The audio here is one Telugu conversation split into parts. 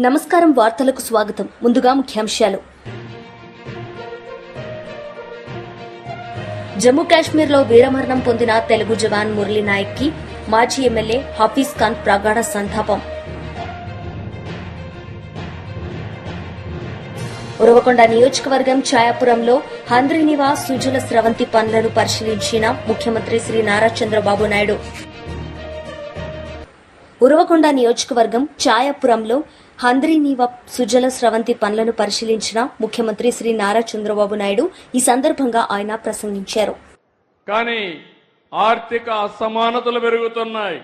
నమస్కారం వార్తలకు స్వాగతం. ముందుగా ముఖ్యాంశాలు. జమ్మూ కాశ్మీర్లో వీరమరణం పొందిన తెలుగు జవాన్ మురళీ నాయక్కి మాజీ ఎమ్మెల్యే హఫీజ్ ఖాన్ ప్రగాఢ సంతాపం. ఉరవకొండ నియోజకవర్గం ఛాయాపురంలో హంద్రి నివాస్ సుజల స్రవంతి పనులను పరిశీలించిన ముఖ్యమంత్రి శ్రీ నారా చంద్రబాబు నాయుడు. ఉరవకొండ నియోజకవర్గం ఛాయాపురంలో హంద్రీనీవ సుజల స్రవంతి పనులను పరిశీలించిన ముఖ్యమంత్రి శ్రీ నారా చంద్రబాబు నాయుడు ఈ సందర్భంగా ఆయన ప్రసంగించారు. కానీ ఆర్థిక అసమానతలు పెరుగుతున్నాయి.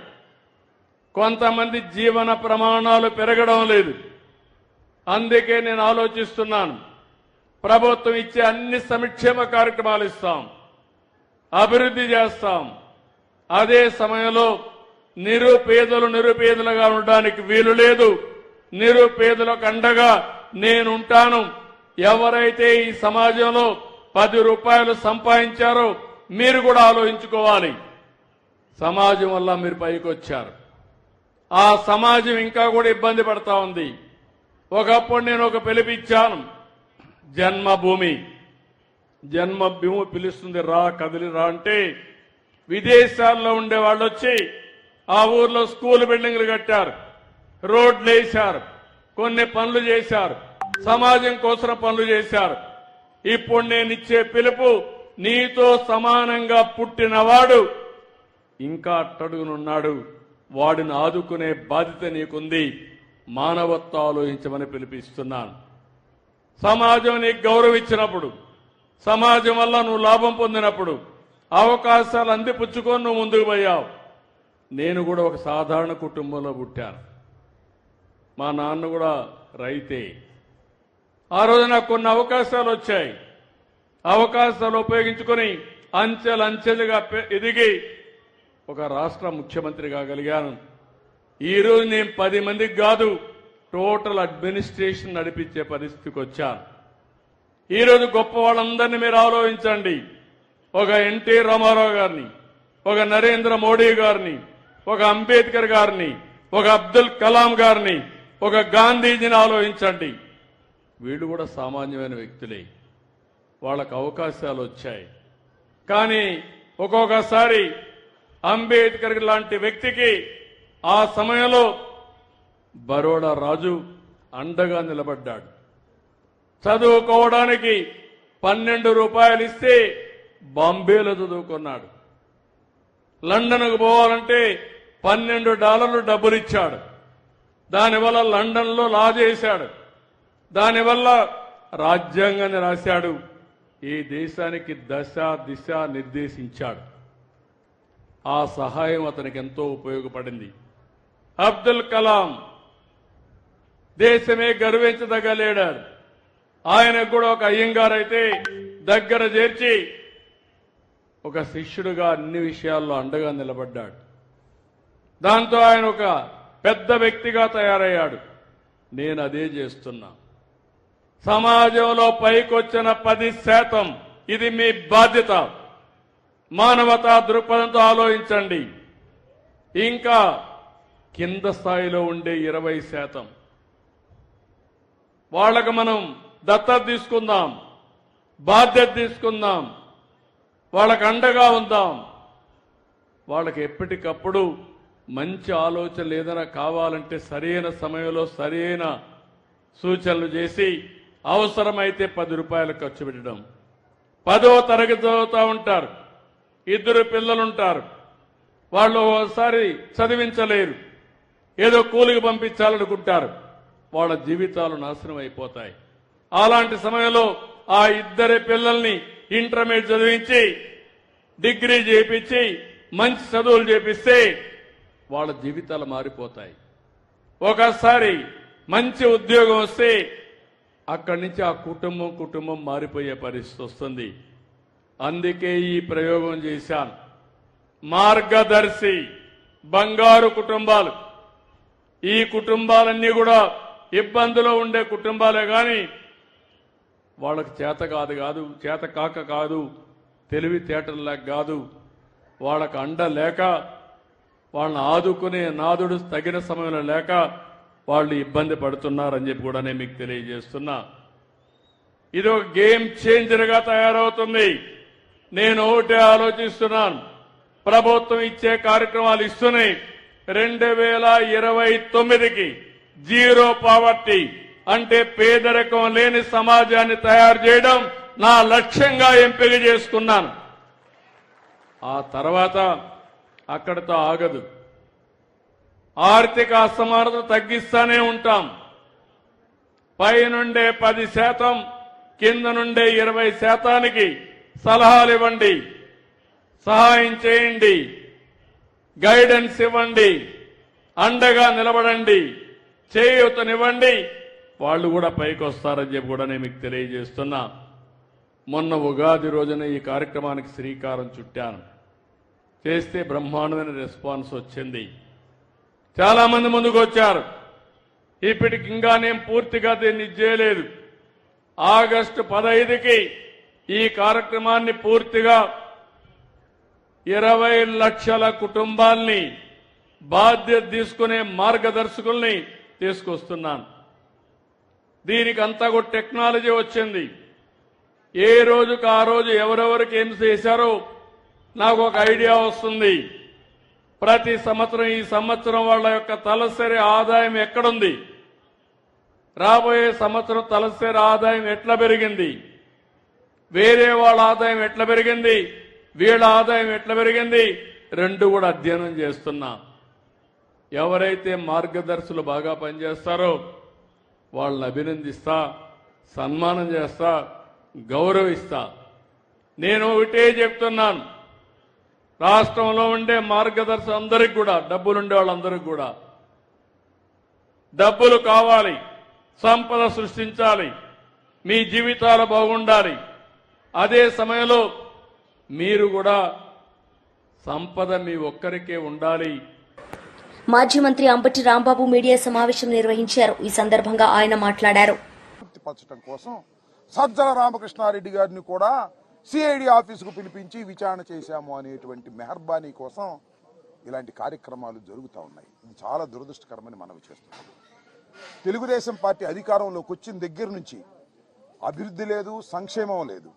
కొంతమంది జీవన ప్రమాణాలు పెరగడం లేదు. అందుకే నేను ఆలోచిస్తున్నాను ప్రభుత్వం ఇచ్చే అన్ని సంక్షేమ కార్యక్రమాలు ఇస్తాం అభివృద్ధి చేస్తాం. అదే సమయంలో నిరుపేదలు నిరుపేదలుగా ఉండడానికి వీలు లేదు. నిరుపేదలకు అండగా నేనుంటాను. ఎవరైతే ఈ సమాజంలో పది రూపాయలు సంపాదించారో మీరు కూడా ఆలోచించుకోవాలి. సమాజం వల్ల మీరు పైకి వచ్చారు ఆ సమాజం ఇంకా కూడా ఇబ్బంది పడతా ఉంది. ఒకప్పుడు నేను ఒక పిలిపిచ్చాను జన్మభూమి. జన్మభూమి పిలుస్తుంది రా కదిలి రా అంటే విదేశాల్లో ఉండే వాళ్ళు వచ్చి ఆ ఊర్లో స్కూల్ బిల్డింగ్లు కట్టారు. రోడ్లు వేశారు కొన్ని పనులు చేశారు సమాజం కోసం పనులు చేశారు. ఇప్పుడు నేను ఇచ్చే పిలుపు నీతో సమానంగా పుట్టినవాడు ఇంకా అట్టడుగునున్నాడు. వాడిని ఆదుకునే బాధ్యత నీకుంది. మానవత్వ ఆలోచించమని పిలిపిస్తున్నాను. సమాజం నీకు గౌరవం ఇచ్చినప్పుడు సమాజం వల్ల నువ్వు లాభం పొందినప్పుడు అవకాశాలు అందిపుచ్చుకొని నువ్వు ముందుకు పోయావు. నేను కూడా ఒక సాధారణ కుటుంబంలో పుట్టాను. మా నాన్న కూడా రైతే. ఆ రోజు నాకు కొన్ని అవకాశాలు వచ్చాయి. అవకాశాలు ఉపయోగించుకొని అంచెలు అంచెలుగా ఎదిగి ఒక రాష్ట్ర ముఖ్యమంత్రి కాగలిగాను ఈరోజు నేను పది మందికి కాదు టోటల్ అడ్మినిస్ట్రేషన్ నడిపించే పరిస్థితికి వచ్చాను. ఈరోజు గొప్ప వాళ్ళందరినీ మీరు ఆలోచించండి. ఒక ఎన్టీ రామారావు గారిని ఒక నరేంద్ర మోడీ గారిని ఒక అంబేద్కర్ గారిని ఒక అబ్దుల్ కలాం గారిని ఒక గాంధీజీని ఆలోచించండి. వీళ్ళు కూడా సామాన్యమైన వ్యక్తులే. వాళ్ళకు అవకాశాలు వచ్చాయి. కానీ ఒక్కొక్కసారి అంబేద్కర్ లాంటి వ్యక్తికి ఆ సమయంలో బరోడా రాజు అండగా నిలబడ్డాడు. చదువుకోవడానికి పన్నెండు రూపాయలు ఇస్తే బాంబేలో చదువుకున్నాడు. లండన్కు పోవాలంటే పన్నెండు డాలర్లు డబ్బులు ఇచ్చాడు. దానివల్ల లండన్లో లా చేశాడు. దానివల్ల రాజ్యాంగాన్ని రాశాడు. ఈ దేశానికి దశ దిశ నిర్దేశించాడు. ఆ సహాయం అతనికి ఎంతో ఉపయోగపడింది. అబ్దుల్ కలాం దేశమే గర్వించదగ్గ లీడర్. ఆయనకు కూడా ఒక అయ్యంగారైతే దగ్గర చేర్చి ఒక శిష్యుడుగా అన్ని విషయాల్లో అండగా నిలబడ్డాడు. దాంతో ఆయన ఒక పెద్ద వ్యక్తిగా తయారయ్యాడు. నేను అదే చేస్తున్నా. సమాజంలో పైకొచ్చిన పది శాతం ఇది మీ బాధ్యత. మానవతా దృక్పథంతో ఆలోచించండి. ఇంకా కింద స్థాయిలో ఉండే ఇరవై శాతం. వాళ్ళకు మనం దత్తత తీసుకుందాం బాధ్యత తీసుకుందాం వాళ్ళకు అండగా ఉందాం. వాళ్ళకి ఎప్పటికప్పుడు మంచి ఆలోచనలు ఏదైనా కావాలంటే సరైన సమయంలో సరైన సూచనలు చేసి అవసరమైతే పది రూపాయలు ఖర్చు పెట్టడం. పదవ తరగతి చదువుతూ ఉంటారు. ఇద్దరు పిల్లలుంటారు. వాళ్ళు ఒకసారి చదివించలేరు. ఏదో కూలికి పంపించాలనుకుంటారు. వాళ్ళ జీవితాలు నాశనం అయిపోతాయి. అలాంటి సమయంలో ఆ ఇద్దరి పిల్లల్ని ఇంటర్మీడియట్ చదివించి డిగ్రీ చేపించి మంచి చదువులు చేపిస్తే వాళ్ళ జీవితాలు మారిపోతాయి. ఒకసారి మంచి ఉద్యోగం వస్తే అక్కడి నుంచి ఆ కుటుంబం కుటుంబం మారిపోయే పరిస్థితి వస్తుంది. అందుకే ఈ ప్రయోగం చేశాను. మార్గదర్శి బంగారు కుటుంబాలు. ఈ కుటుంబాలన్నీ కూడా ఇబ్బందులో ఉండే కుటుంబాలే కానీ వాళ్ళకి చేత కాదు కాదు చేత కాక కాదు తెలివితేటల్లా కాదు. వాళ్ళకు అండ లేక వాళ్ళని ఆదుకునే నాదుడు తగిన సమయంలో లేక వాళ్ళు ఇబ్బంది పడుతున్నారని చెప్పి కూడా నేను మీకు తెలియజేస్తున్నా. ఇది ఒక గేమ్ చేంజర్గా తయారవుతుంది. నేను ఒకటే ఆలోచిస్తున్నాను. ప్రభుత్వం ఇచ్చే కార్యక్రమాలు ఇస్తున్నాయి. రెండు వేల ఇరవై తొమ్మిదికి జీరో పావర్టీ అంటే పేదరికం లేని సమాజాన్ని తయారు చేయడం నా లక్ష్యంగా ఎంపిక చేసుకున్నాను. ఆ తర్వాత అక్కడతో ఆగదు. ఆర్థిక అసమానత తగ్గిస్తూనే ఉంటాం. పైనుండే పది శాతం కింద నుండే ఇరవై శాతానికి సలహాలు ఇవ్వండి. సహాయం చేయండి. గైడెన్స్ ఇవ్వండి. అండగా నిలబడండి. చేయూతనివ్వండి. వాళ్ళు కూడా పైకి వస్తారని చెప్పి కూడా నేను మీకు తెలియజేస్తున్నా. మొన్న ఉగాది రోజున ఈ కార్యక్రమానికి శ్రీకారం చుట్టాను. చేస్తే బ్రహ్మాండమైన రెస్పాన్స్ వచ్చింది. చాలా మంది ముందుకు వచ్చారు ఇప్పటికి ఇంకా నేను పూర్తిగా దీన్ని చేయలేదు. ఆగస్టు పదహైదుకి ఈ కార్యక్రమాన్ని పూర్తిగా ఇరవై లక్షల కుటుంబాల్ని బాధ్యత తీసుకునే మార్గదర్శకుల్ని తీసుకొస్తున్నాను. దీనికి అంతా కూడా టెక్నాలజీ వచ్చింది. ఏ రోజుకు ఆ రోజు ఎవరెవరికి ఏం చేశారో నాకు ఒక ఐడియా వస్తుంది. ప్రతి సంవత్సరం ఈ సంవత్సరం వాళ్ళ యొక్క తలసరి ఆదాయం ఎక్కడుంది? రాబోయే సంవత్సరం తలసరి ఆదాయం ఎట్లా పెరిగింది? వేరే వాళ్ళ ఆదాయం ఎట్లా పెరిగింది? వీళ్ళ ఆదాయం ఎట్లా పెరిగింది? రెండు కూడా అధ్యయనం చేస్తున్నా. ఎవరైతే మార్గదర్శులు బాగా పనిచేస్తారో వాళ్ళని అభినందిస్తా సన్మానం చేస్తా గౌరవిస్తా. నేను ఒకటే చెప్తున్నాను. రాష్ట్రంలో ఉండే మార్గదర్శి అందరికి కూడా డబ్బులుండే వాళ్ళందరికీ కూడా. డబ్బులు కావాలి సంపద సృష్టించాలి మీ జీవితాలు బాగుండాలి. అదే సమయంలో మీరు కూడా సంపద మీ ఒక్కరికే ఉండాలి. మాజీ మంత్రి అంబటి రాంబాబు మీడియా సమావేశం నిర్వహించారు. ఈ సందర్భంగా ఆయన మాట్లాడారు. కోసం సజ్జల రామకృష్ణారెడ్డి గారిని కూడా సిఐడి ఆఫీసుకు పిలిపించి విచారణ చేశాము అనేటువంటి మెహర్బానీ కోసం ఇలాంటి కార్యక్రమాలు జరుగుతూ ఉన్నాయి. ఇది చాలా దురదృష్టకరమని మనవి చేస్తున్నాం. తెలుగుదేశం పార్టీ అధికారంలోకి వచ్చిన దగ్గర నుంచి అభివృద్ధి లేదు సంక్షేమం లేదు.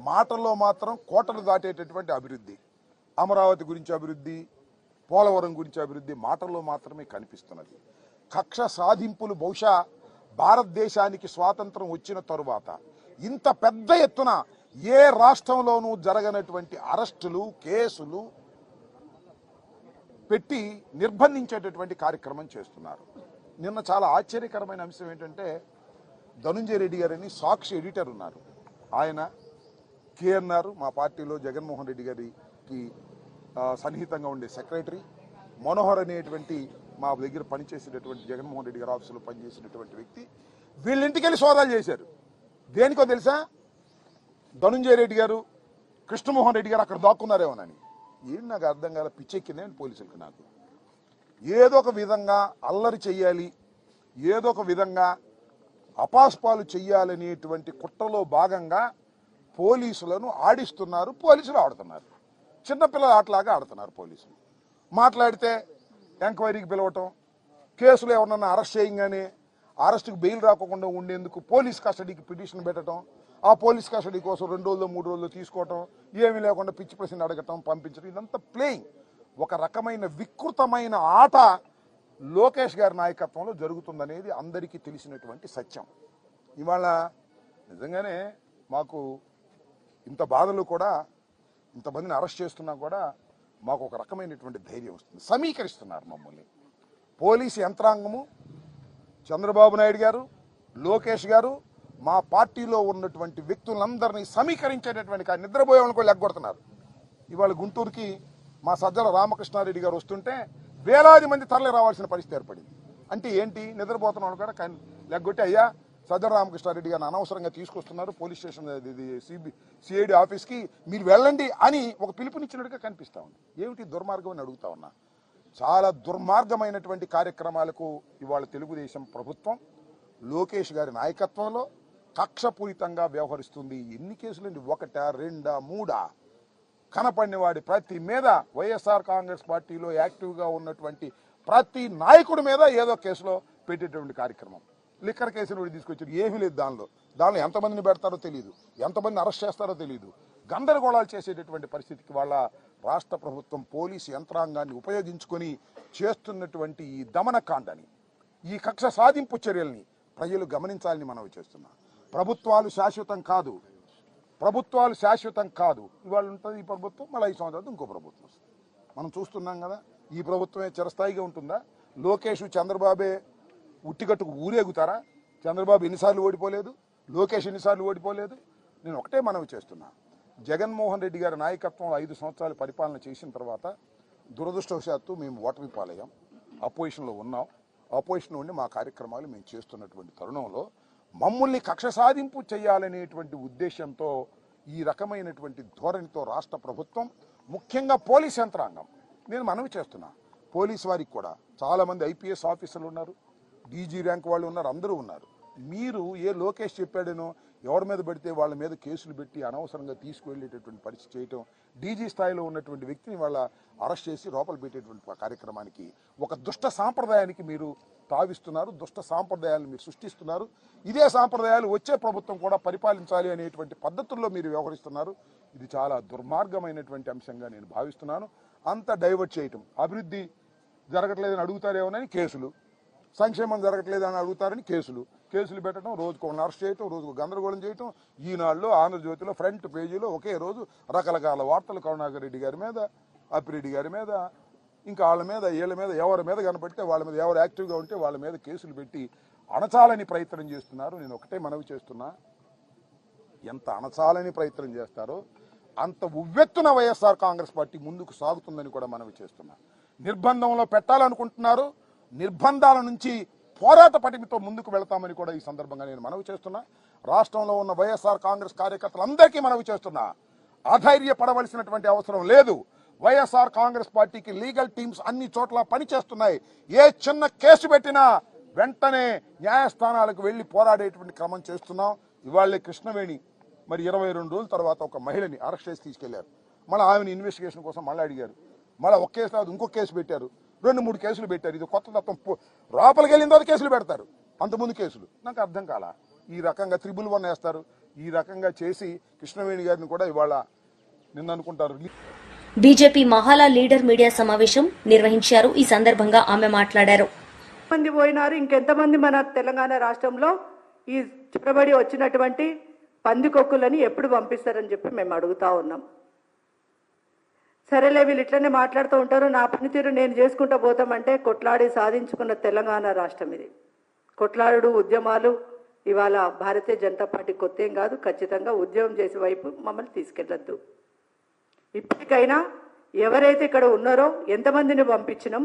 మాటల్లో మాత్రం కోటలు దాటేటటువంటి అభివృద్ధి అమరావతి గురించి అభివృద్ధి పోలవరం గురించి అభివృద్ధి మాటల్లో మాత్రమే కనిపిస్తున్నది. కక్ష సాధింపులు బహుశా భారతదేశానికి స్వాతంత్రం వచ్చిన తరువాత ఇంత పెద్ద ఎత్తున ఏ రాష్ట్రంలోనూ జరగనటువంటి అరెస్టులు కేసులు పెట్టి నిర్బంధించేటటువంటి కార్యక్రమం చేస్తున్నారు. నిన్న చాలా ఆశ్చర్యకరమైన అంశం ఏంటంటే ధనుంజయ రెడ్డి గారని సాక్షి ఎడిటర్ ఉన్నారు. ఆయన కేఎన్ఆర్ మా పార్టీలో జగన్మోహన్ రెడ్డి గారికి సన్నిహితంగా ఉండే సెక్రటరీ. మనోహర్ అనేటువంటి మా దగ్గర పనిచేసేటటువంటి జగన్మోహన్ రెడ్డి గారి ఆఫీసులో పనిచేసినటువంటి వ్యక్తి. వీళ్ళింటికి వెళ్ళి సోదాలు చేశారు. దేనికో తెలుసా? ధనుంజయ రెడ్డి గారు కృష్ణమోహన్ రెడ్డి గారు అక్కడ దాక్కున్నారేమోనని ఏం నాకు అర్థం కాల? పిచ్చెక్కిందే పోలీసులకు నాకు? ఏదో ఒక విధంగా అల్లరి చెయ్యాలి ఏదో ఒక విధంగా అపాస్పాలు చెయ్యాలనేటువంటి కుట్రలో భాగంగా పోలీసులను ఆడిస్తున్నారు పోలీసులు ఆడుతున్నారు. చిన్నపిల్లల ఆటలాగా ఆడుతున్నారు పోలీసులు. మాట్లాడితే ఎంక్వైరీకి పిలవటం కేసులు ఎవరన్నా అరెస్ట్ చేయగానే అరెస్టుకు బెయిల్ రాకుండా ఉండేందుకు పోలీస్ కస్టడీకి పిటిషన్ పెట్టడం ఆ పోలీస్ కస్టడీ కోసం రెండు రోజులు మూడు రోజులు తీసుకోవటం ఏమీ లేకుండా పిచ్చి ప్రశ్న అడగటం పంపించడం ఇదంతా ప్లేయింగ్. ఒక రకమైన వికృతమైన ఆట లోకేష్ గారి నాయకత్వంలో జరుగుతుందనేది అందరికీ తెలిసినటువంటి సత్యం. ఇవాళ నిజంగానే మాకు ఇంత బాధలు కూడా ఇంతమందిని అరెస్ట్ చేస్తున్నా కూడా మాకు ఒక రకమైనటువంటి ధైర్యం వస్తుంది. సమీకరిస్తున్నారు మమ్మల్ని. పోలీసు యంత్రాంగము చంద్రబాబు నాయుడు గారు లోకేష్ గారు మా పార్టీలో ఉన్నటువంటి వ్యక్తులందరినీ సమీకరించేటటువంటి కానీ నిద్రపోయే కూడా లెగ్గొడుతున్నారు. ఇవాళ గుంటూరుకి మా సజ్జల రామకృష్ణారెడ్డి గారు వస్తుంటే వేలాది మంది తరలి రావాల్సిన పరిస్థితి ఏర్పడింది. అంటే ఏంటి? నిద్రపోతున్న వాళ్ళు కూడా కన్- లెగ్గొట్టి అయ్యా సజ్జల రామకృష్ణారెడ్డి గారిని అనవసరంగా తీసుకొస్తున్నారు పోలీస్ స్టేషన్ ఇది సిబి సిఐడి ఆఫీస్కి మీరు వెళ్ళండి అని ఒక పిలుపునిచ్చినట్టుగా కనిపిస్తా ఉంది. ఏమిటి దుర్మార్గం అని అడుగుతా ఉన్నా? చాలా దుర్మార్గమైనటువంటి కార్యక్రమాలకు ఇవాళ తెలుగుదేశం ప్రభుత్వం లోకేష్ గారి నాయకత్వంలో కక్షపూరితంగా వ్యవహరిస్తుంది. ఎన్ని కేసులండి ఒకటా రెండా మూడా? కనపడిన వాడి ప్రతి మీద వైఎస్ఆర్ కాంగ్రెస్ పార్టీలో యాక్టివ్గా ఉన్నటువంటి ప్రతి నాయకుడి మీద ఏదో కేసులో పెట్టేటువంటి కార్యక్రమం. లిక్కర్ కేసును కూడా తీసుకొచ్చారు. ఏమీ లేదు దానిలో. దానిలో ఎంతమందిని పెడతారో తెలియదు ఎంతమందిని అరెస్ట్ చేస్తారో తెలియదు గందరగోళాలు చేసేటటువంటి పరిస్థితికి వాళ్ళ రాష్ట్ర ప్రభుత్వం పోలీసు యంత్రాంగాన్ని ఉపయోగించుకొని చేస్తున్నటువంటి ఈ దమనకాండని ఈ కక్ష సాధింపు చర్యల్ని ప్రజలు గమనించాలని మనవి చేస్తున్నాం ప్రభుత్వాలు శాశ్వతం కాదు. ప్రభుత్వాలు శాశ్వతం కాదు. ఇవాళ ఉంటుంది ఈ ప్రభుత్వం మళ్ళీ ఐదు సంవత్సరాలు ఇంకో ప్రభుత్వం మనం చూస్తున్నాం కదా ఈ ప్రభుత్వమే చిరస్థాయిగా ఉంటుందా? లోకేష్ చంద్రబాబే ఉట్టిగట్టుకు ఊరేగుతారా? చంద్రబాబు ఎన్నిసార్లు ఓడిపోలేదు? లోకేష్ ఎన్నిసార్లు ఓడిపోలేదు? నేను ఒకటే మనవి చేస్తున్నా. జగన్మోహన్ రెడ్డి గారి నాయకత్వంలో ఐదు సంవత్సరాలు పరిపాలన చేసిన తర్వాత దురదృష్టవశాత్తు మేము ఓటమి పాలయ్యాం. అపోజిషన్లో ఉన్నాం. అపోజిషన్ ఉండి మా కార్యక్రమాలు మేము చేస్తున్నటువంటి తరుణంలో మమ్మల్ని కక్ష సాధింపు చేయాలనేటువంటి ఉద్దేశంతో ఈ రకమైనటువంటి ధోరణితో రాష్ట్ర ప్రభుత్వం ముఖ్యంగా పోలీస్ యంత్రాంగం నేను మనవి చేస్తున్నా. పోలీస్ వారికి కూడా చాలా మంది ఐపీఎస్ ఆఫీసర్లు ఉన్నారు డీజీ ర్యాంక్ వాళ్ళు ఉన్నారు అందరూ ఉన్నారు. మీరు ఏ లోకేష్ చెప్పాడనో ఎవరి మీద పెడితే వాళ్ళ మీద కేసులు పెట్టి అనవసరంగా తీసుకువెళ్ళేటటువంటి పరిస్థితి చేయటం డీజీ స్థాయిలో ఉన్నటువంటి వ్యక్తిని వాళ్ళ అరెస్ట్ చేసి లోపల పెట్టేటువంటి కార్యక్రమానికి ఒక దుష్ట సాంప్రదాయానికి మీరు తావిస్తున్నారు దుష్ట సాంప్రదాయాలను మీరు సృష్టిస్తున్నారు. ఇదే సాంప్రదాయాలు వచ్చే ప్రభుత్వం కూడా పరిపాలించాలి అనేటువంటి పద్ధతుల్లో మీరు వ్యవహరిస్తున్నారు. ఇది చాలా దుర్మార్గమైనటువంటి అంశంగా నేను భావిస్తున్నాను. అంత డైవర్ట్ చేయటం అభివృద్ధి జరగట్లేదని అడుగుతారేమోనని కేసులు సంక్షేమం జరగట్లేదని అడుగుతారని కేసులు కేసులు పెట్టడం రోజుకు ఒక అరెస్ట్ చేయటం రోజుకు గందరగోళం చేయటం ఈనాడులో ఆంధ్రజ్యోతిలో ఫ్రంట్ పేజీలో ఒకే రోజు రకరకాల వార్తలు కరుణాకర్ రెడ్డి గారి మీద అప్పిరెడ్డి గారి మీద ఇంకా వాళ్ళ మీద వీళ్ళ మీద ఎవరి మీద కనపడితే వాళ్ళ మీద ఎవరు యాక్టివ్గా ఉంటే వాళ్ళ మీద కేసులు పెట్టి అణచాలని ప్రయత్నం చేస్తున్నారు. నేను ఒకటే మనవి చేస్తున్నా. ఎంత అణచాలని ప్రయత్నం చేస్తారో అంత ఉవ్వెత్తున వైఎస్ఆర్ కాంగ్రెస్ పార్టీ ముందుకు సాగుతుందని కూడా మనవి చేస్తున్నా. నిర్బంధంలో పెట్టాలనుకుంటున్నారు. నిర్బంధాల నుంచి పోరాట పటిమితో ముందుకు వెళతామని కూడా ఈ సందర్భంగా నేను మనవి చేస్తున్నా. రాష్ట్రంలో ఉన్న వైఎస్ఆర్ కాంగ్రెస్ కార్యకర్తలందరికీ మనవి చేస్తున్నా. అధైర్యపడవలసినటువంటి అవసరం లేదు. వైఎస్ఆర్ కాంగ్రెస్ పార్టీకి లీగల్ టీమ్స్ అన్ని చోట్ల పనిచేస్తున్నాయి. ఏ చిన్న కేసు పెట్టినా వెంటనే న్యాయస్థానాలకు వెళ్ళి పోరాడేటువంటి క్రమం చేస్తున్నాం. ఇవాళే కృష్ణవేణి మరి ఇరవై రెండు రోజుల తర్వాత ఒక మహిళని అరెస్ట్ చేసి తీసుకెళ్ళారు. మళ్ళీ ఆమెను ఇన్వెస్టిగేషన్ కోసం మళ్ళీ అడిగారు. మళ్ళీ ఒక కేసు కాదు ఇంకో కేసు పెట్టారు. రెండు మూడు కేసులు పెట్టారు. ఇది కొత్త తత్వం. లోపలికి వెళ్ళిన తర్వాత కేసులు పెడతారు. అంతకుముందు కేసులు. నాకు అర్థం కాల. ఈ రకంగా త్రిబుల్ వన్ వేస్తారు. ఈ రకంగా చేసి కృష్ణవేణి గారిని కూడా ఇవాళ నిన్న అనుకుంటారు. బీజేపీ మహాలా లీడర్ మీడియా సమావేశం నిర్వహించారు. ఈ సందర్భంగా ఆమె మాట్లాడారు. మంది పోయినారు? ఇంకెంతమంది మన తెలంగాణ రాష్ట్రంలో ఈ చొరబడి వచ్చినటువంటి పందికొక్కులని ఎప్పుడు పంపిస్తారని చెప్పి మేము అడుగుతా ఉన్నాం. సరేలే వీళ్ళు ఇట్లనే మాట్లాడుతూ ఉంటారు. నా పనితీరు నేను చేసుకుంటూ పోతామంటే కొట్లాడి సాధించుకున్న తెలంగాణ రాష్ట్రం ఇది. కొట్లాడు ఉద్యమాలు ఇవాళ భారతీయ జనతా పార్టీ కొత్త ఏం కాదు ఖచ్చితంగా ఉద్యమం చేసే వైపు మమ్మల్ని తీసుకెళ్ళొద్దు. ఇప్పటికైనా ఎవరైతే ఇక్కడ ఉన్నారో ఎంతమందిని పంపించినాం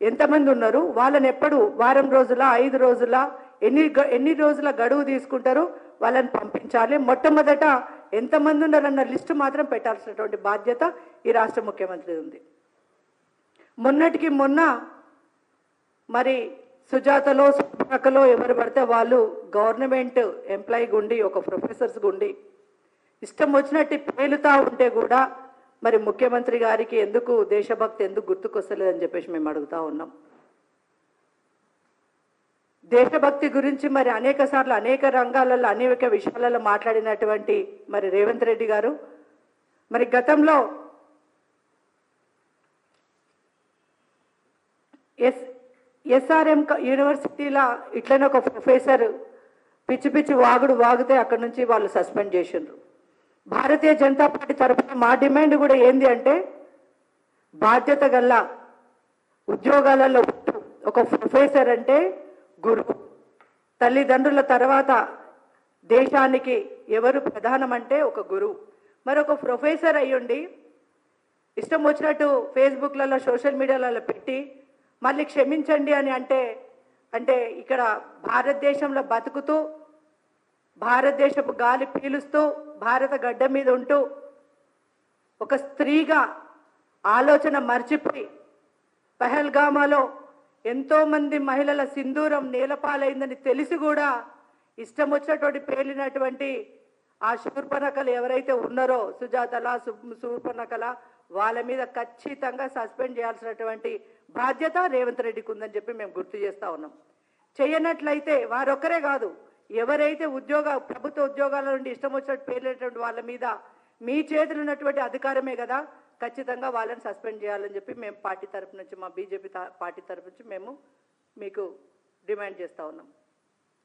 ఎంతమంది ఉన్నారు వాళ్ళని ఎప్పుడు వారం రోజుల ఐదు రోజుల ఎన్ని గ- ఎన్ని రోజుల గడువు తీసుకుంటారో వాళ్ళని పంపించాలి. మొట్టమొదట ఎంతమంది ఉన్నారన్న లిస్టు మాత్రం పెట్టాల్సినటువంటి బాధ్యత ఈ రాష్ట్ర ముఖ్యమంత్రి ఉంది. మొన్నటికి మొన్న మరి సుజాతలో సుప్రకలో ఎవరు పడితే వాళ్ళు గవర్నమెంట్ ఎంప్లాయీ గుండి ఒక ప్రొఫెసర్స్ గుండి ఇష్టం వచ్చినట్టు పేలుతా ఉంటే కూడా మరి ముఖ్యమంత్రి గారికి ఎందుకు దేశభక్తి ఎందుకు గుర్తుకొస్తలేదని చెప్పేసి మేము అడుగుతా ఉన్నాం. దేశభక్తి గురించి మరి అనేక సార్లు అనేక రంగాలలో అనేక విషయాలలో మాట్లాడినటువంటి మరి రేవంత్ రెడ్డి గారు. మరి గతంలో ఎస్ ఎస్ఆర్ఎం యూనివర్సిటీలో ఇట్లనే ఒక ప్రొఫెసర్ పిచ్చి పిచ్చి వాగుడు వాగితే అక్కడ నుంచి వాళ్ళు సస్పెండ్ చేసిండ్రు. భారతీయ జనతా పార్టీ తరఫున మా డిమాండ్ కూడా ఏంది అంటే బాధ్యత గల ఉద్యోగాలలో ఒక ప్రొఫెసర్ అంటే గురువు తల్లిదండ్రుల తర్వాత దేశానికి ఎవరు ప్రధానమంటే ఒక గురువు మరొక ప్రొఫెసర్ అయ్యుండి ఇష్టం వచ్చినట్టు ఫేస్బుక్లలో సోషల్ మీడియాలలో పెట్టి మళ్ళీ క్షమించండి అని అంటే అంటే ఇక్కడ భారతదేశంలో బతుకుతూ భారతదేశపు గాలి పీలుస్తూ భారత గడ్డ మీద ఉంటూ ఒక స్త్రీగా ఆలోచన మర్చిపోయి పెహల్గామాలో ఎంతోమంది మహిళల సింధూరం నేలపాలైందని తెలిసి కూడా ఇష్టం వచ్చినటువంటి పేలినటువంటి ఆ శూర్పణకలు ఎవరైతే ఉన్నారో సుజాతల సు- వాళ్ళ మీద ఖచ్చితంగా సస్పెండ్ చేయాల్సినటువంటి బాధ్యత రేవంత్ రెడ్డికి ఉందని చెప్పి మేము గుర్తు చేస్తా ఉన్నాం. చేయనట్లయితే వారొక్కరే కాదు ఎవరైతే ఉద్యోగ ప్రభుత్వ ఉద్యోగాల నుండి ఇష్టం వచ్చినట్టు పేర్లేటువంటి వాళ్ళ మీద మీ చేతులు ఉన్నటువంటి అధికారమే కదా ఖచ్చితంగా వాళ్ళని సస్పెండ్ చేయాలని చెప్పి మేము పార్టీ తరపు నుంచి మా బీజేపీ పార్టీ తరపు నుంచి మేము మీకు డిమాండ్ చేస్తూ ఉన్నాం.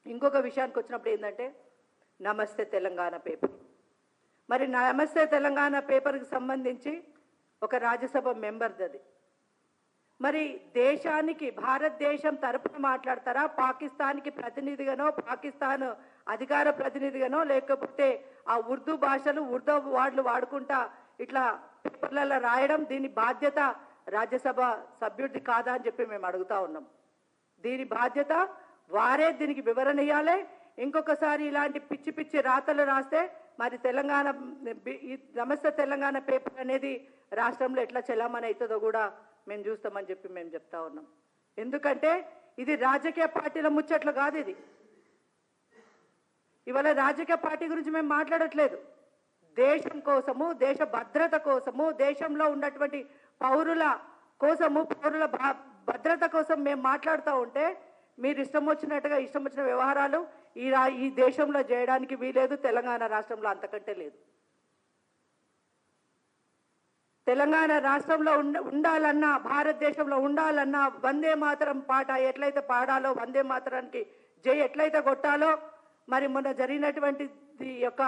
ఇంకొక విషయానికి వచ్చినప్పుడు ఏంటంటే నమస్తే తెలంగాణ పేపర్. మరి నమస్తే తెలంగాణ పేపర్కి సంబంధించి ఒక రాజ్యసభ మెంబర్ది అది. మరి దేశానికి భారతదేశం తరపున మాట్లాడతారా? పాకిస్తాన్కి ప్రతినిధిగానో పాకిస్తాన్ అధికార ప్రతినిధిగానో లేకపోతే ఆ ఉర్దూ భాషలు ఉర్దూ వార్డులు వాడుకుంటా ఇట్లా పేపర్లలో రాయడం దీని బాధ్యత రాజ్యసభ సభ్యుడిది కాదా అని చెప్పి మేము అడుగుతా ఉన్నాం. దీని బాధ్యత వారే దీనికి వివరణ ఇవ్వాలి ఇంకొకసారి ఇలాంటి పిచ్చి పిచ్చి రాతలు రాస్తే మరి తెలంగాణ ఈ నమస్తే తెలంగాణ పేపర్ అనేది రాష్ట్రంలో ఎట్లా చెలామణి అవుతుందో కూడా మేము చూస్తామని చెప్పి మేము చెప్తా ఉన్నాం. ఎందుకంటే ఇది రాజకీయ పార్టీల ముచ్చట్లు కాదు ఇది. ఇవాళ రాజకీయ పార్టీ గురించి మేము మాట్లాడట్లేదు. దేశం కోసము దేశ భద్రత కోసము దేశంలో ఉన్నటువంటి పౌరుల కోసము పౌరుల భద్రత కోసం మేము మాట్లాడుతూ ఉంటే మీరు ఇష్టం వచ్చినట్టుగా ఇష్టం వచ్చిన వ్యవహారాలు ఈ రా ఈ దేశంలో చేయడానికి వీలేదు తెలంగాణ రాష్ట్రంలో అంతకంటే లేదు. తెలంగాణ రాష్ట్రంలో ఉండ ఉండాలన్నా భారతదేశంలో ఉండాలన్నా వందే మాతరం పాట ఎట్లయితే పాడాలో వందే మాతరానికి జై ఎట్లయితే కొట్టాలో మరి మొన్న జరిగినటువంటి యొక్క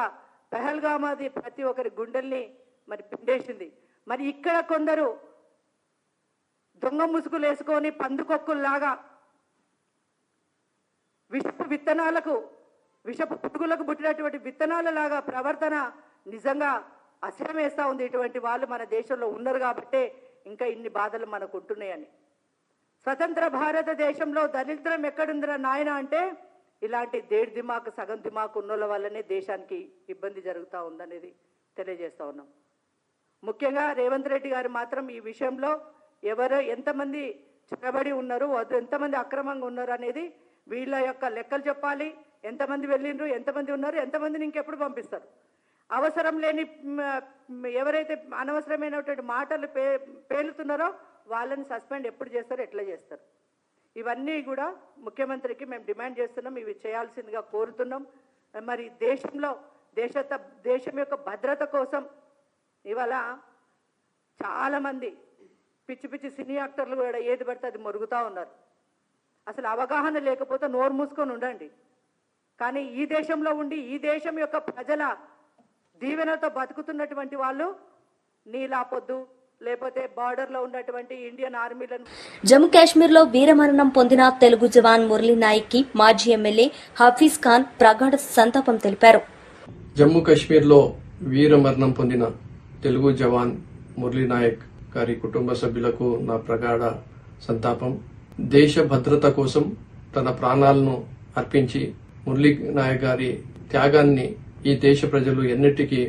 పెహల్గామాది ప్రతి ఒక్కరి గుండెల్ని మరి పిండేసింది. మరి ఇక్కడ కొందరు దొంగ ముసుగులు వేసుకొని పందుకొక్కుల్లాగా విషపు విత్తనాలకు విషపు పురుగులకు పుట్టినటువంటి విత్తనాల లాగా ప్రవర్తన నిజంగా అసహ్యం వేస్తూ ఉంది. ఇటువంటి వాళ్ళు మన దేశంలో ఉన్నారు కాబట్టే ఇంకా ఇన్ని బాధలు మనకు ఉంటున్నాయని. స్వతంత్ర భారతదేశంలో దరిద్రం ఎక్కడుందిరా నాయన అంటే ఇలాంటి దేడ్ దిమాకు సగం దిమాకు ఉన్నోళ్ళ వల్లనే దేశానికి ఇబ్బంది జరుగుతూ ఉందనేది తెలియజేస్తూ ఉన్నాం. ముఖ్యంగా రేవంత్ రెడ్డి గారు మాత్రం ఈ విషయంలో ఎవరు ఎంతమంది చొరబడి ఉన్నారు ఎంతమంది అక్రమంగా ఉన్నారు అనేది వీళ్ళ యొక్క లెక్కలు చెప్పాలి. ఎంతమంది వెళ్ళిండ్రు ఎంతమంది ఉన్నారు ఎంతమందిని ఇంకెప్పుడు పంపిస్తారు? అవసరం లేని ఎవరైతే అనవసరమైనటువంటి మాటలు పే పేలుతున్నారో వాళ్ళని సస్పెండ్ ఎప్పుడు చేస్తారు ఎట్లా చేస్తారు? ఇవన్నీ కూడా ముఖ్యమంత్రికి మేము డిమాండ్ చేస్తున్నాం ఇవి చేయాల్సిందిగా కోరుతున్నాం. మరి దేశంలో దేశ దేశం యొక్క భద్రత కోసం ఇవాళ చాలామంది పిచ్చి పిచ్చి సినీ యాక్టర్లు కూడా ఏది పడితే అది మొరుగుతూ ఉన్నారు. అసలు అవగాహన లేకపోతే నోరు మూసుకొని ఉండండి. కానీ ఈ దేశంలో ఉండి ఈ దేశం యొక్క ప్రజల దీవెనతో బతుకుతున్నటువంటి వాళ్ళు నీలాపొద్దు లేకపోతే బార్డర్లో ఉన్నటువంటి ఇండియన్ ఆర్మీలను జమ్మూ కాశ్మీర్లో వీరమరణం పొందిన తెలుగు జవాన్ మురళీ నాయక్కి మాజీ ఎమ్మెల్యే హఫీజ్ ఖాన్ ప్రగాఢ సంతాపం తెలిపారు. జమ్మూ కాశ్మీర్లో వీరమరణం పొందిన తెలుగు జవాన్ మురళీ నాయక్ గారి కుటుంబ సభ్యులకు నా ప్రగాఢ సంతాపం. దేశ భద్రత కోసం తన ప్రాణాలను అర్పించి మురళీ నాయక్ గారి త్యాగాన్ని ఈ దేశ ప్రజలు ఎన్నిటికీ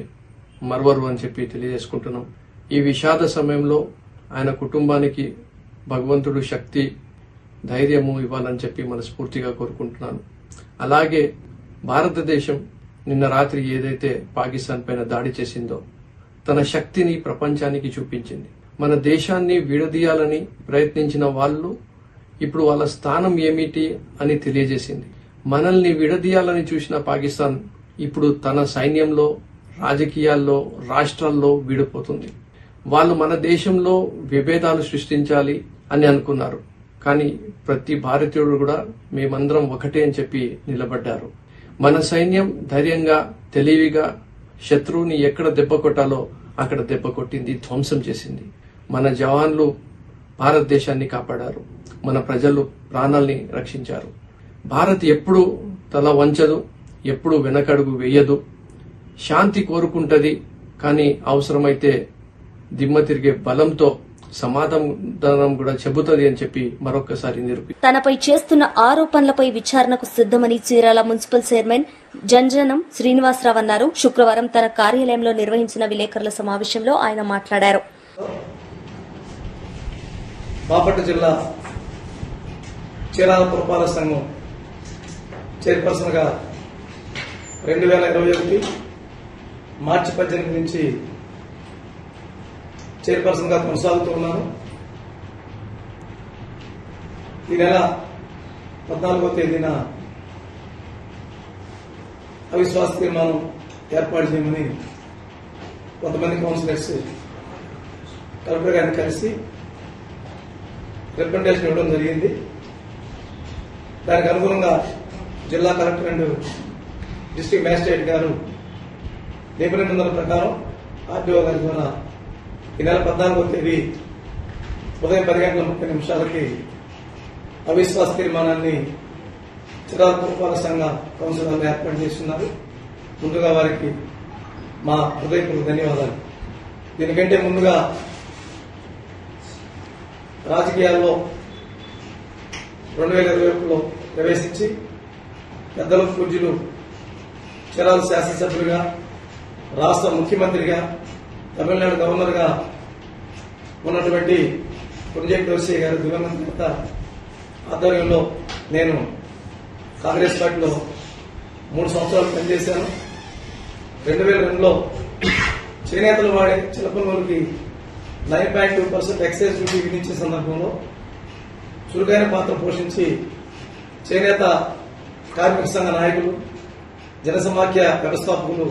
మరవరు అని చెప్పి తెలియజేసుకుంటున్నాం. ఈ విషాద సమయంలో ఆయన కుటుంబానికి భగవంతుడు శక్తి ధైర్యము ఇవ్వాలని చెప్పి మనస్ఫూర్తిగా కోరుకుంటున్నాను. అలాగే భారతదేశం నిన్న రాత్రి ఏదైతే పాకిస్తాన్ పైన దాడి చేసిందో తన శక్తిని ప్రపంచానికి చూపించింది. మన దేశాన్ని విడదీయాలని ప్రయత్నించిన వాళ్ళు ఇప్పుడు వాళ్ళ స్థానం ఏమిటి అని తెలియజేసింది. మనల్ని విడదీయాలని చూసిన పాకిస్తాన్ ఇప్పుడు తన సైన్యంలో రాజకీయాల్లో రాష్ట్రాల్లో విడిపోతుంది. వాళ్ళు మన దేశంలో విభేదాలు సృష్టించాలి అని అనుకున్నారు. కానీ ప్రతి భారతీయుడు కూడా మేమందరం ఒకటే అని చెప్పి నిలబడ్డారు. మన సైన్యం ధైర్యంగా తెలివిగా శత్రువుని ఎక్కడ దెబ్బ కొట్టాలో అక్కడ దెబ్బ కొట్టింది ధ్వంసం చేసింది. మన జవాన్లు భారతదేశాన్ని కాపాడారు. మన ప్రజలు ప్రాణాల్ని రక్షించారు. భారత్ ఎప్పుడు తల వంచదు ఎప్పుడు వెనకడుగు వేయదు. శాంతి కోరుకుంటది కానీ అవసరమైతే దిమ్మ తిరిగే బలంతో సమాధానం కూడా చెబుతుంది అని చెప్పి మరొకసారి నిరూపి తనపై చేస్తున్న ఆరోపణలపై విచారణకు సిద్దమని చీరాల మున్సిపల్ చైర్మన్ జంజనం శ్రీనివాసరావు అన్నారు. శుక్రవారం తన కార్యాలయంలో నిర్వహించిన విలేకరుల సమావేశంలో ఆయన మాట్లాడారు. బాపట్ల జిల్లా చీరాల పురపాలక సంఘం చైర్పర్సన్గా రెండు వేల ఇరవై ఒకటి మార్చి పద్దెనిమిది నుంచి చైర్పర్సన్గా కొనసాగుతూ ఉన్నాను. ఈ నెల పద్నాలుగో తేదీన అవిశ్వాస తీర్మానం ఏర్పాటు చేయమని కొంతమంది కౌన్సిలర్స్ కలెక్టర్ గారిని కలిసి రిప్రజెంటేషన్ ఇవ్వడం జరిగింది. దానికి అనుగుణంగా జిల్లా కలెక్టర్ అండ్ డిస్టిక్ మ్యాజిస్ట్రేట్ గారు నిబంధనల ప్రకారం ఆర్టీఓ గారి ద్వారా ఈ నెల పద్నాలుగో తేదీ ఉదయం పది గంటల ముప్పై నిమిషాలకి అవిశ్వాస తీర్మానాన్ని చిరాల పురపాల సంఘ కౌన్సిలర్లు ఏర్పాటు చేస్తున్నారు. ముందుగా వారికి మా హృదయపూర్వక ధన్యవాదాలు. దీనికంటే ముందుగా రాజకీయాల్లో రెండు వేల ఇరవై ఒకటిలో ప్రవేశించి పెద్దలు పూజ్యులు చిరాల శాసనసభ్యులుగా రాష్ట్ర ముఖ్యమంత్రిగా తమిళనాడు గవర్నర్గా ఉన్నటువంటి పుంజేటి దోశయ్య గారు దివంగత నేత ఆధ్వర్యంలో నేను కాంగ్రెస్ పార్టీలో మూడు సంవత్సరాలు పనిచేశాను. రెండు వేల రెండులో చేనేతలు వాడే చిలపనూరుకి nine point two percent excise duty విధించే సందర్భంలో చురుకైన పాత్ర పోషించి చేనేత కార్మిక సంఘ నాయకులు జనసమాఖ్య వ్యవస్థాపకులు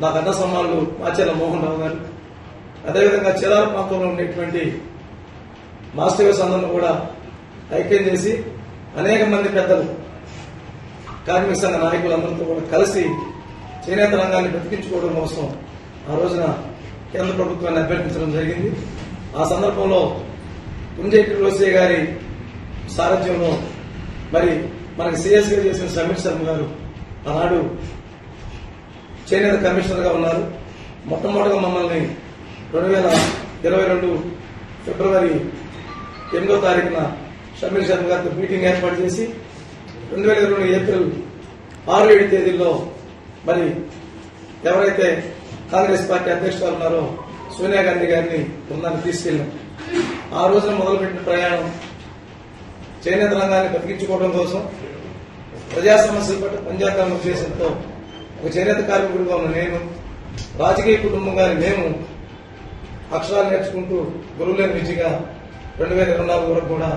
నా గడ్డ సమ్మానులు మాచేల మోహన్ రావు గారు. అదేవిధంగా చిరాల ప్రాంతంలో ఉండేటువంటి మాస్టర్ అందరిని కూడా ఐక్యం చేసి అనేక మంది పెద్దలు కార్మిక సంఘ నాయకులందరితో కూడా కలిసి చేనేత రంగాన్ని బ్రతికించుకోవడం కోసం ఆ రోజున కేంద్ర ప్రభుత్వాన్ని అభ్యర్థించడం జరిగింది. ఆ సందర్భంలో కుంజేటి రోసే గారి సారథ్యంలో మరి మనకి సిఎస్గా చేసిన సమీర్ శర్మ గారు ఆనాడు చేనేత కమిషనర్గా ఉన్నారు. మొట్టమొదటిగా మమ్మల్ని రెండు వేల ఇరవై రెండు ఫిబ్రవరి ఎనిమిదో తారీఖున షమీర్ శర్మ గారితో మీటింగ్ ఏర్పాటు చేసి రెండు వేల ఇరవై ఏప్రిల్ ఆరు ఏడు తేదీల్లో మరి ఎవరైతే కాంగ్రెస్ పార్టీ అధ్యక్షులు ఉన్నారో సోనియా గాంధీ గారిని బృందాన్ని తీసుకెళ్ళాం. ఆ రోజున మొదలుపెట్టిన ప్రయాణం చేనేత రంగాన్ని బతికించుకోవడం కోసం ప్రజా సమస్యల పట్ల పనిచేద్దాం ఉద్దేశంతో ఒక చేనేత కార్మికుడిగా ఉన్న నేను రాజకీయ కుటుంబంగాని మేము అక్షరాలు నేర్చుకుంటూ గురువులేని విద్యగా రెండు వేల ఇరవై నాలుగు వరకు కూడా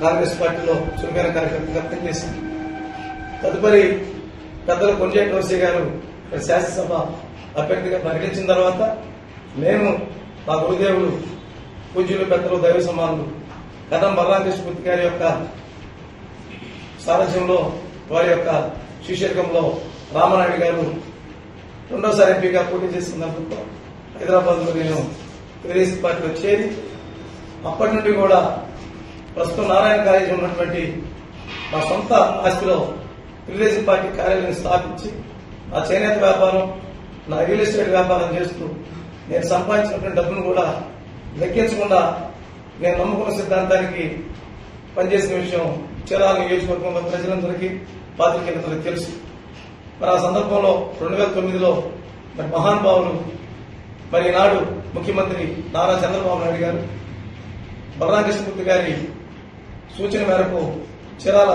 కాంగ్రెస్ పార్టీలో చురుకైన కార్యకర్తగా చేసింది తదుపరి పెద్దలు కొంజేటి రోసే గారు శాసనసభ అభ్యర్థిగా ప్రకటించిన తర్వాత మేము మా గురుదేవులు పూజ్యులు పెద్దలు దైవ సమానులు కథం బలరామకృష్ణమూర్తి గారి యొక్క సారథ్యంలో వారి యొక్క శిష్యర్గంలో రామనాయుడు గారు రెండోసారి ఎంపీగా పోటీ చేస్తున్నప్పుడు హైదరాబాద్లో నేను తెలుగుదేశం పార్టీలో చేరి అప్పటి నుండి కూడా ప్రస్తుతం నారాయణ కాలేజీ ఉన్నటువంటి మా సొంత ఆస్తిలో తెలుగుదేశం పార్టీ కార్యాలయం స్థాపించి నా చేనేత వ్యాపారం నా రియల్ ఎస్టేట్ వ్యాపారం చేస్తూ నేను సంపాదించినటువంటి డబ్బును కూడా లెక్కించకుండా నేను నమ్ముకున్న సిద్ధాంతానికి పనిచేసిన విషయం చీరాల నియోజకవర్గంలో ప్రజలందరికీ పాత్రికేయులందరికీ తెలుసు. మరి ఆ సందర్భంలో రెండు వేల తొమ్మిదిలో మరి మహానుభావులు మరి ఈనాడు ముఖ్యమంత్రి నారా చంద్రబాబు నాయుడు గారు బలరామకృష్ణమూర్తి గారి సూచన మేరకు చీరాల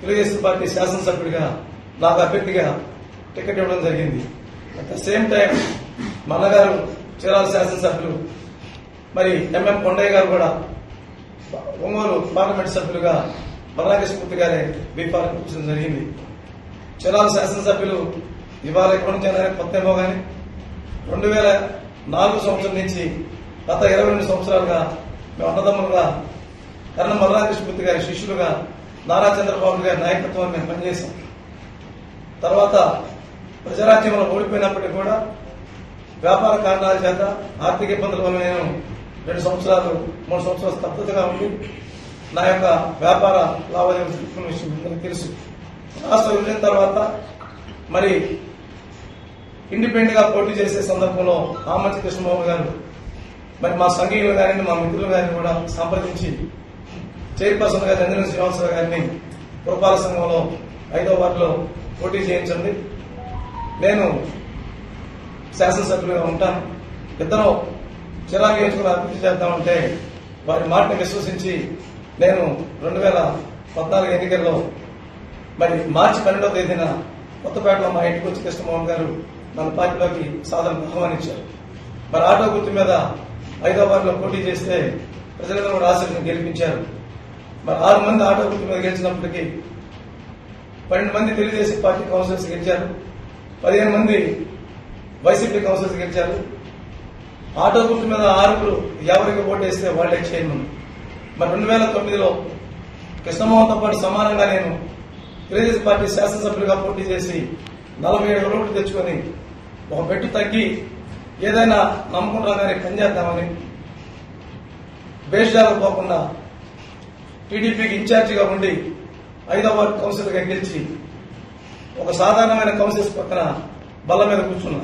తెలుగుదేశం పార్టీ శాసనసభ్యుడిగా నాకు అభ్యర్థిగా టికెట్ ఇవ్వడం జరిగింది. అట్ ద సేమ్ టైం మా అన్నగారు చీరాల శాసనసభ్యులు మరి ఎంఎం కొండయ్య గారు కూడా ఒంగోలు పార్లమెంట్ సభ్యులుగా బలరామకృష్ణమూర్తి గారే బీఫార్ జరిగింది. చిరాల శాసనసభ్యులు ఇవాళ ఎక్కడి నుంచి అయినా కొత్త ఏమో కానీ రెండు వేల నాలుగు సంవత్సరం నుంచి గత ఇరవై రెండు సంవత్సరాలుగా మేము అన్నదమ్ములుగా కర్ణ బలరామకృష్ణమూర్తి గారి శిష్యులుగా నారా చంద్రబాబు గారి నాయకత్వాన్ని మేము పనిచేశాం. తర్వాత ప్రజారాజ్యంలో ఓడిపోయినప్పటికీ కూడా వ్యాపార కారణాల చేత ఆర్థిక ఇబ్బందుల వల్ల నేను రెండు సంవత్సరాలు మూడు సంవత్సరాలు స్తబ్దతగా ఉండి నా యొక్క వ్యాపార లావాదేవీలు విషయం తెలుసు. రాష్ట్రం విభజన తర్వాత మరి ఇండిపెండెంట్గా పోటీ చేసే సందర్భంలో ఆమంచి కృష్ణబాబు గారు మరి మా సంఘీయులు గారిని మా మిత్రులు గారిని కూడా సంప్రదించి చైర్పర్సన్ గారు చంద్రన శ్రీనివాసరావు గారిని పురపాలక సంఘంలో ఐదో వార్డులో పోటీ చేయించండి. నేను శాసనసభ్యులుగా ఉంటాను ఇద్దరం చిరా నియోజకవర్గం అభివృద్ధి చేద్దామంటే వారి మాటను విశ్వసించి నేను రెండు వేల పద్నాలుగు ఎన్నికల్లో మరి మార్చి పన్నెండవ తేదీన కొత్తపేటలో మా ఇంటికి వచ్చి కృష్ణమోహన్ గారు మన పార్టీలోకి సాధన ఆహ్వానించారు మరి ఆటో గుర్తు మీద హైదరాబాద్లో పోటీ చేస్తే ప్రజలందరూ కూడా ఆశలను గెలిపించారు. మరి ఆరు మంది ఆటో గుర్తు మీద గెలిచినప్పటికీ పన్నెండు మంది తెలుగుదేశం పార్టీ కౌన్సిలర్స్ గెలిచారు. పదిహేను మంది వైసీపీ కౌన్సిలర్స్ గెలిచారు. ఆటో గుర్తు మీద ఆరుగురు ఎవరికి ఓటేస్తే వాళ్ళే చైర్మన్. మరి రెండు వేల తొమ్మిదిలో కృష్ణమోహన్తో పాటు సమానంగా నేను తెలుగుదేశం పార్టీ శాసనసభ్యులుగా పోటీ చేసి నలభై ఏడు ఓట్లు తెచ్చుకొని ఒక పెట్టు తగ్గి ఏదైనా నమ్ముకుంటాం కానీ పనిచేద్దామని బేషాలకు పోకుండా టీడీపీకి ఇన్ఛార్జిగా ఉండి ఐదో వార్డు కౌన్సిల్గా గెలిచి ఒక సాధారణమైన కౌన్సిల్స్ పక్కన బల్ల మీద కూర్చున్నా.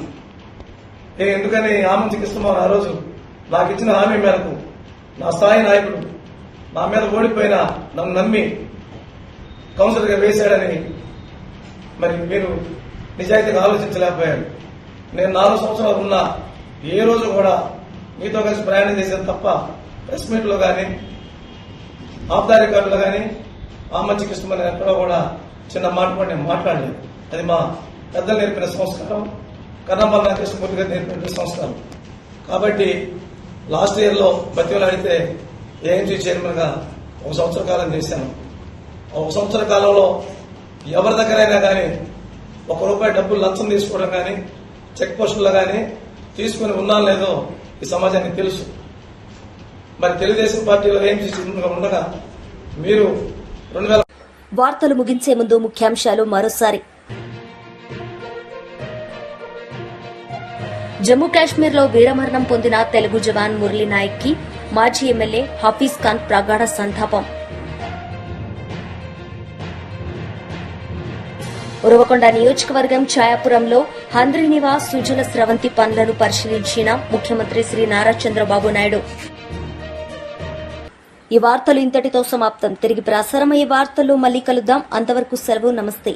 నేను ఎందుకని ఆమంచి కృష్ణమోహన్ ఆ రోజు నాకు ఇచ్చిన హామీ మేరకు నా స్థాయి నాయకుడు నా మీద ఓడిపోయిన నన్ను నమ్మి కౌన్సిలర్గా వేశాడని మరి మీరు నిజాయితీగా ఆలోచించలేకపోయారు. నేను నాలుగు సంవత్సరాలు ఉన్నా ఏ రోజు కూడా మీతో కలిసి ప్రయాణం చేశాను తప్ప ప్రెస్ మీట్లో కానీ ఆఫ్ ద రికార్డులో కానీ ఆ మంచి కృష్ణమని ఎక్కడో కూడా చిన్న మాట కూడా నేను మాట్లాడలేదు. అది మా పెద్దలు నేర్పిన సంస్కారం కన్నపల్ల కృష్ణమూర్తి గారు నేర్పిన సంస్కారం. కాబట్టి లాస్ట్ ఇయర్లో బతిమలు అడిగితే ఏఎంసీ చైర్మన్గా ఒక సంవత్సర కాలం చేశాను. ఒక సంవత్సర కాలంలో ఎవరి దగ్గరైనా కానీ ఒక రూపాయి డబ్బులు లంచం తీసుకోవడం కానీ చెక్ పోస్టుల్లో కానీ తీసుకుని ఉన్నా లేదో ఈ సమాజానికి తెలుసు. మరి తెలుగుదేశం పార్టీలో ఏం చేసి ఉండగా మీరు రెండు వేల వార్తలు ముగించే ముందు ముఖ్యాంశాలు మరోసారి. జమ్మూ కాశ్మీర్లో వీరమరణం పొందిన తెలుగు జవాన్ మురళీ నాయక్కి మాజీ ఎమ్మెల్యే హఫీజ్ ఖాన్ ప్రగాఢ సంతాపం. ఉరవకొండ నియోజకవర్గం ఛాయాపురంలో హంద్రి నివాస్ సుజల స్రవంతి పనులను పరిశీలించిన ముఖ్యమంత్రి శ్రీ నారా చంద్రబాబు నాయుడు. ఈ వార్తలు ఇంతటితో సమాప్తం. తిరిగి ప్రసారమయ్యే వార్తలు మళ్ళీ కలుద్దాం. అంతవరకు సెలవు. నమస్తే.